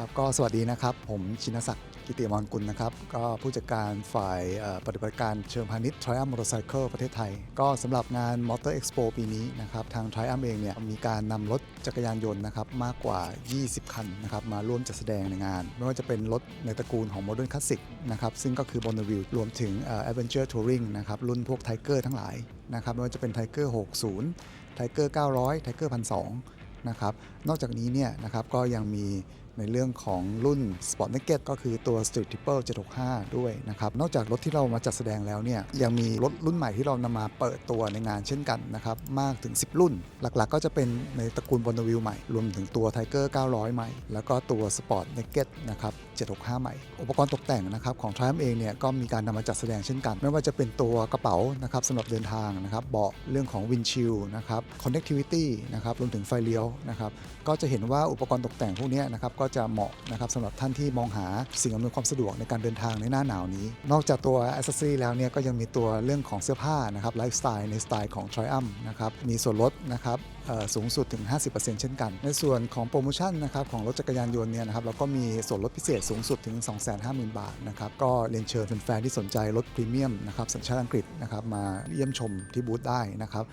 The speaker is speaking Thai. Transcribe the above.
ครับก็สวัสดีนะครับ ผมชินศักดิ์กิติมรกุลนะครับ ก็ผู้จัดการฝ่ายปฏิบัติการเชิงพาณิชย์ Triumph Motorcycle ประเทศไทย ก็สำหรับงาน Motor Expo ปีนี้นะครับ ทาง Triumph เองเนี่ยมีการนำรถจักรยานยนต์นะครับมากกว่า 20 คันนะครับมาร่วมจัดแสดงในงาน ไม่ว่าจะเป็นรถในตระกูลของ Modern Classic นะครับซึ่งก็คือ Bonneville รวมถึงเอ่อ Adventure Touring นะครับรุ่นพวก Tiger ทั้งหลายนะครับไม่ว่าจะเป็น Tiger 60 Tiger 900 Tiger 1200นะครับนอกจากนี้เนี่ยนะครับก็ยังมี ในเรื่องของรุ่น Sport Naked ก็คือตัว Street Triple 765 ด้วยนะครับ นอกจากรถที่เรามาจัดแสดงแล้วเนี่ยยังมีรถรุ่นใหม่ที่เรานำมาเปิดตัวในงานเช่นกันนะครับ มากถึง 10 รุ่น หลักๆ ก็จะเป็นในตระกูล Bonneville ใหม่ รวมถึงตัว Tiger 900 ใหม่ แล้วก็ตัว Sport Naked นะครับ 765 ใหม่ อุปกรณ์ตกแต่งนะครับของ Triumph เองเนี่ยก็มีการนำมาจัดแสดงเช่นกัน ไม่ว่าจะเป็นตัวกระเป๋านะครับสำหรับเดินทางนะครับเบาะเรื่องของ Windshield นะครับ Connectivity นะครับรวมถึงไฟเลี้ยวนะครับก็จะเห็นว่าอุปกรณ์ตกแต่งพวกนี้นะครับก็จะเหมาะนะครับสำหรับท่านที่มองหาสิ่งอำนวยความสะดวกในการเดินทางในหน้าหนาวนี้ นอกจากตัว a c c e s s o r y แล้วเนี่ยก็ยังมีตัวเรื่องของเสื้อผ้านะครับไลฟ์สไตล์ในสไตล์ของ Triumph นะครับมีส่วนลดนะครับสูงสุดถึง 50%เช่นกัน ในส่วนของโปรโมชั่นนะครับของรถจักรยานยนต์เนี่ยนะครับเราก็มีส่วนลดพิเศษสูงสุดถึง 250,000 บาทนะครับก็เรียนเชิญแฟนๆที่สนใจรถพรีเมียมนะครับสัญชาติอังกฤษนะครับมาเยี่ยมชมที่บูธได้นะครับ